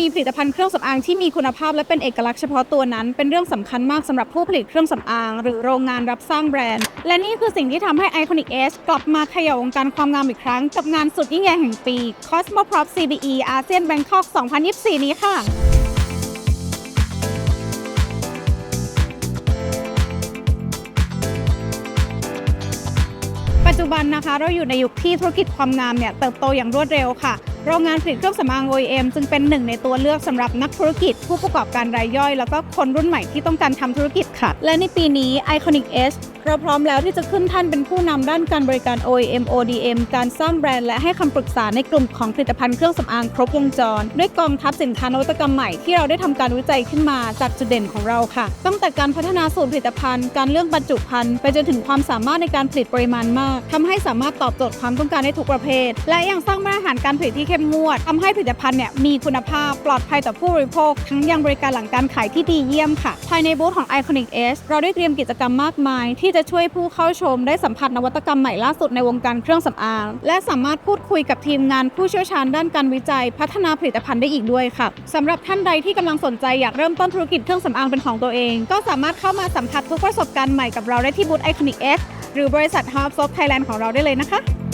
มีผลิตภัณฑ์เครื่องสำอางที่มีคุณภาพและเป็นเอกลักษณ์เฉพาะตัวนั้น เป็นเรื่องสำคัญมากสำหรับผู้ผลิตเครื่องสำอาง หรือโรงงานรับสร้างแบรนด์ และนี่คือสิ่งที่ทำให้ Iconic Age กลับมาเขย่าวงการความงามอีกครั้ง กับงานสุดยิ่งใหญ่แห่งปี Cosmo Prop CBE ASEAN Bangkok 2024 นี้ค่ะ จจุบันนะคะ เราอยู่ในยุคที่ธุรกิจความงามเนี่ยเติบโตอย่างรวดเร็วค่ะ โรงงานผลิตเครื่องสำอาง OEM จึงเป็นหนึ่งในตัวเลือกสำหรับนักธุรกิจ ผู้ประกอบการรายย่อย แล้วก็คนรุ่นใหม่ที่ต้องการทำธุรกิจค่ะ และในปีนี้ Iconic S เราพร้อมแล้วที่จะขึ้นท่านเป็นผู้นำด้านการบริการ OEM ODM การสร้างแบรนด์และให้คำปรึกษาในกลุ่มของผลิตภัณฑ์เครื่องสำอางครบวงจร ด้วยกองทัพสินค้านวัตกรรมใหม่ที่เราได้ทำการวิจัยขึ้นมาจากจุดเด่นของเราค่ะ ตั้งแต่การพัฒนาสูตรผลิตภัณฑ์ การเลือกบรรจุภัณฑ์ไปจนถึงความสามารถในการผลิตปริมาณมากทำให้สามารถตอบโจทย์ความต้องการได้ทุกประเภท และยังสร้างมาตรฐานการผลิตที่เข้มงวดทำให้ผลิตภัณฑ์เนี่ยมีคุณภาพปลอดภัยต่อผู้บริโภค ทั้งยังบริการหลังการขายที่ดีเยี่ยมค่ะ ภายในบูธของ Iconic S เราได้เตรียมกิจกรรมมากมายที่จะช่วยผู้เข้าชมได้สัมผัสนวัตกรรมใหม่ล่าสุดในวงการเครื่องสำอาง และสามารถพูดคุยกับทีมงานผู้เชี่ยวชาญด้านการวิจัย พัฒนาผลิตภัณฑ์ได้อีกด้วยค่ะสำหรับท่านใดที่กำลังสนใจอยากเริ่มต้นธุรกิจเครื่องสำอางเป็นของตัวเอง ก็สามารถเข้ามาสัมผัสทุกประสบการณ์ใหม่กับเราได้ที่บูธ Iconic S หรือบริษัท Hub Soap Thailand ของเราได้เลยนะคะ